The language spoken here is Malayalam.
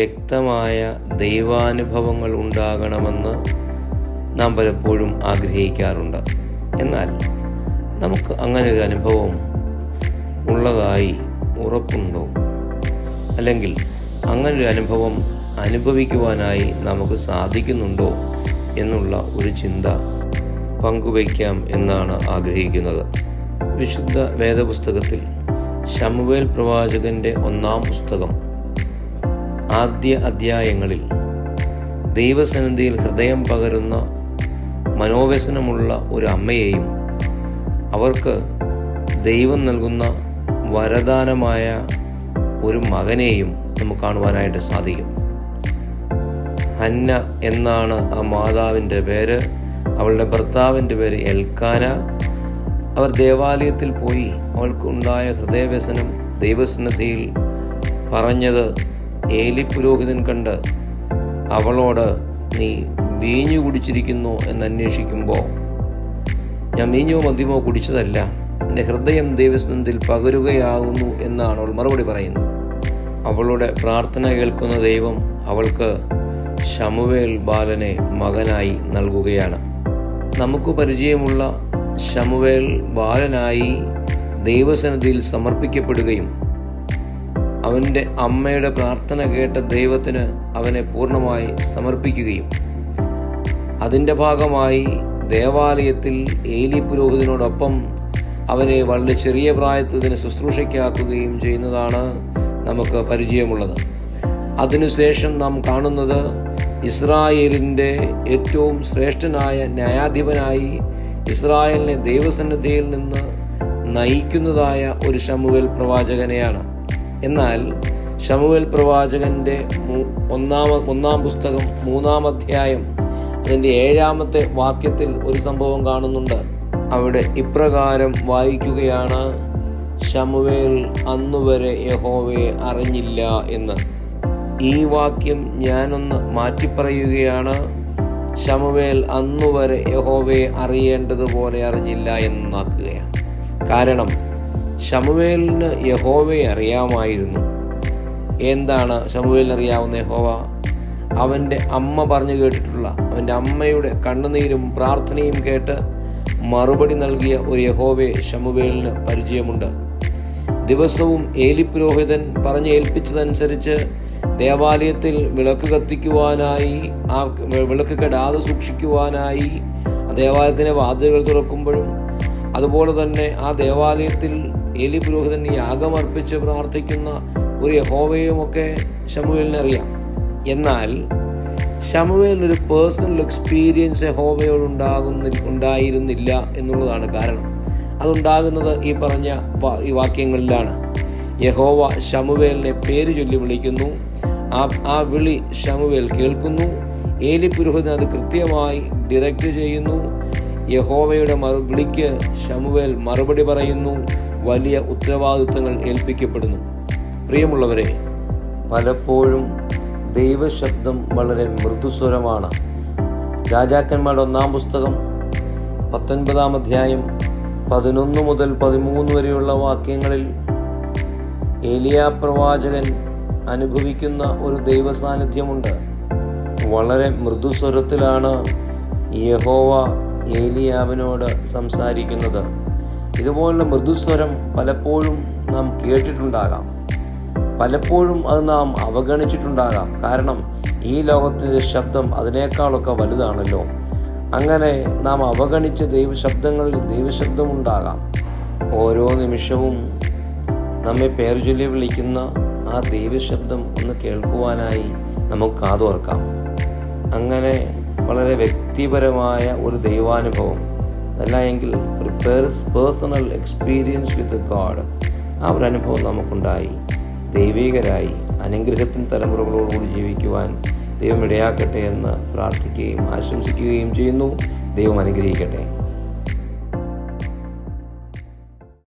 വ്യക്തമായ ദൈവാനുഭവങ്ങൾ ഉണ്ടാകണമെന്ന് നാം പലപ്പോഴും ആഗ്രഹിക്കാറുണ്ട്. എന്നാൽ നമുക്ക് അങ്ങനെ ഒരു അനുഭവം ഉള്ളതായി ഉറപ്പുണ്ടോ? അല്ലെങ്കിൽ അങ്ങനൊരു അനുഭവം അനുഭവിക്കുവാനായി നമുക്ക് സാധിക്കുന്നുണ്ടോ എന്നുള്ള ഒരു ചിന്ത പങ്കുവയ്ക്കാം എന്നാണ് ആഗ്രഹിക്കുന്നത്. വിശുദ്ധ വേദപുസ്തകത്തിൽ ശമുവേൽ പ്രവാചകന്റെ ഒന്നാം പുസ്തകം ആദ്യ അധ്യായങ്ങളിൽ ദൈവസന്നിധിയിൽ ഹൃദയം പകരുന്ന മനോവ്യസനമുള്ള ഒരു അമ്മയെയും അവർക്ക് ദൈവം നൽകുന്ന വരദാനമായ ഒരു മകനെയും നമുക്ക് കാണുവാനായിട്ട് സാധിക്കും. ഹന്ന എന്നാണ് ആ മാതാവിന്റെ പേര്. അവളുടെ ഭർത്താവിന്റെ പേര് എൽക്കാന. അവർ ദേവാലയത്തിൽ പോയി അവൾക്കുണ്ടായ ഹൃദയവ്യസനം ദൈവസന്നിധിയിൽ പറഞ്ഞത് ഏലി പുരോഹിതൻ കണ്ട് അവളോട് നീ വീഞ്ഞു കുടിച്ചിരിക്കുന്നു എന്ന് അന്വേഷിക്കുമ്പോൾ ഞാൻ വീഞ്ഞോ മദ്യമോ കുടിച്ചതല്ല. എന്റെ ഹൃദയം ദൈവസന്നിധിയിൽ പകരുകയാകുന്നു എന്നാണ് അവൾ മറുപടി പറയുന്നത്. അവളുടെ പ്രാർത്ഥന കേൾക്കുന്ന ദൈവം അവൾക്ക് ശമുവേൽ ബാലനെ മകനായി നൽകുകയാണ്. നമുക്ക് പരിചയമുള്ള ശമുവേൽ ബാലനായി ദൈവസന്നിധിയിൽ സമർപ്പിക്കപ്പെടുകയും അവന്റെ അമ്മയുടെ പ്രാർത്ഥന കേട്ട ദൈവത്തിന് അവനെ പൂർണമായി സമർപ്പിക്കുകയും അതിന്റെ ഭാഗമായി ദേവാലയത്തിൽ ഏലി പുരോഹിതനോടൊപ്പം അവനെ വളരെ ചെറിയ പ്രായത്തിൽ തന്നെ ശുശ്രൂഷയ്ക്കാക്കുകയും ചെയ്യുന്നതാണ് നമുക്ക് പരിചയമുള്ളത്. അതിനുശേഷം നാം കാണുന്നത് ഇസ്രായേലിന്റെ ഏറ്റവും ശ്രേഷ്ഠനായ ന്യായാധിപനായി ഇസ്രായേലിനെ ദൈവസന്നിധിയിൽ നിന്ന് നയിക്കുന്നതായ ഒരു ഷമുവൽ പ്രവാചകനെയാണ്. എന്നാൽ ഷമുവൽ പ്രവാചകന്റെ ഒന്നാമ ഒന്നാം പുസ്തകം മൂന്നാം അധ്യായം അതിന്റെ ഏഴാമത്തെ വാക്യത്തിൽ ഒരു സംഭവം കാണുന്നുണ്ട്. അവിടെ ഇപ്രകാരം വായിക്കുകയാണ് ഷമുവേൽ അന്നുവരെ യഹോവയെ അറിഞ്ഞില്ല എന്ന്. ഈ വാക്യം ഞാനൊന്ന് മാറ്റിപ്പറയുകയാണ് ഷമുവേൽ അന്നുവരെ യഹോവയെ അറിയേണ്ടതുപോലെ അറിഞ്ഞില്ല എന്നാക്കുകയാണ്. കാരണം ശമുവേലിന് യഹോവയെ അറിയാമായിരുന്നു. എന്താണ് ശമുവേലിന് അറിയാവുന്ന യഹോവ? അവന്റെ അമ്മ പറഞ്ഞു കേട്ടിട്ടുള്ള അവന്റെ അമ്മയുടെ കണ്ണുനീരും പ്രാർത്ഥനയും കേട്ട് മറുപടി നൽകിയ ഒരു യഹോവയെ ശമുവേലിന് പരിചയമുണ്ട്. ദിവസവും ഏലിപുരോഹിതൻ പറഞ്ഞ് ഏൽപ്പിച്ചതനുസരിച്ച് ദേവാലയത്തിൽ വിളക്ക് കത്തിക്കുവാനായി ആ വിളക്ക് കെടാതെ സൂക്ഷിക്കുവാനായി ദേവാലയത്തിന്റെ വാതിലുകൾ തുറക്കുമ്പോഴും അതുപോലെ തന്നെ ആ ദേവാലയത്തിൽ ഏലി പുരോഹിതൻ യാഗമർപ്പിച്ച് പ്രാർത്ഥിക്കുന്ന ഒരു യഹോവയുമൊക്കെ അറിയാം എന്നാൽ ശമുവേലിന് ഒരു പേഴ്സണൽ എക്സ്പീരിയൻസ് യഹോവയോട് ഉണ്ടാകുന്ന ഉണ്ടായിരുന്നില്ല എന്നുള്ളതാണ് കാരണം. അതുണ്ടാകുന്നത് ഈ പറഞ്ഞ ഈ വാക്യങ്ങളിലാണ്. യഹോവ ഷമുവേലിനെ പേര് ചൊല്ലി വിളിക്കുന്നു. ആ ആ വിളി ഷമുവേൽ കേൾക്കുന്നു. ഏലി പുരോഹിതൻ അത് കൃത്യമായി ഡിറക്റ്റ് ചെയ്യുന്നു. യഹോവയുടെ വിളിക്ക് ഷമുവേൽ മറുപടി പറയുന്നു. വലിയ ഉത്തരവാദിത്വങ്ങൾ ഏൽപ്പിക്കപ്പെടുന്നു. പ്രിയമുള്ളവരെ പലപ്പോഴും ദൈവശബ്ദം വളരെ മൃദുസ്വരമാണ്. രാജാക്കന്മാരുടെ ഒന്നാം പുസ്തകം പത്തൊൻപതാം അധ്യായം പതിനൊന്ന് മുതൽ പതിമൂന്ന് വരെയുള്ള വാക്യങ്ങളിൽ ഏലിയ പ്രവാചകൻ അനുഭവിക്കുന്ന ഒരു ദൈവസാന്നിധ്യമുണ്ട്. വളരെ മൃദുസ്വരത്തിലാണ് യഹോവ ഏലിയാവിനോട് സംസാരിക്കുന്നത്. ഇതുപോലുള്ള മൃദുസ്വരം പലപ്പോഴും നാം കേട്ടിട്ടുണ്ടാകാം. പലപ്പോഴും അത് നാം അവഗണിച്ചിട്ടുണ്ടാകാം. കാരണം ഈ ലോകത്തിന്റെ ശബ്ദം അതിനേക്കാളൊക്കെ വലുതാണല്ലോ. അങ്ങനെ നാം അവഗണിച്ച ദൈവശബ്ദങ്ങളിൽ ദൈവശബ്ദമുണ്ടാകാം. ഓരോ നിമിഷവും നമ്മെ പേർചൊല്ലി വിളിക്കുന്ന ആ ദൈവശബ്ദം ഒന്ന് കേൾക്കുവാനായി നമുക്ക് കാതോർക്കാം. അങ്ങനെ വളരെ വ്യക്തിപരമായ ഒരു ദൈവാനുഭവം അല്ല എങ്കിൽ ഒരു പേഴ്സണൽ എക്സ്പീരിയൻസ് വിത്ത് ഗാഡ്. ആ ഒരു അനുഭവം നമുക്കുണ്ടായി. ദൈവികരായി. അനുഗ്രഹത്തിൻ തലമുറകളോടുകൂടി ജീവിക്കുവാൻ ദൈവം ഇടയാക്കട്ടെ എന്ന് പ്രാർത്ഥിക്കുകയും ആശംസിക്കുകയും ചെയ്യുന്നു. ദൈവം അനുഗ്രഹിക്കട്ടെ.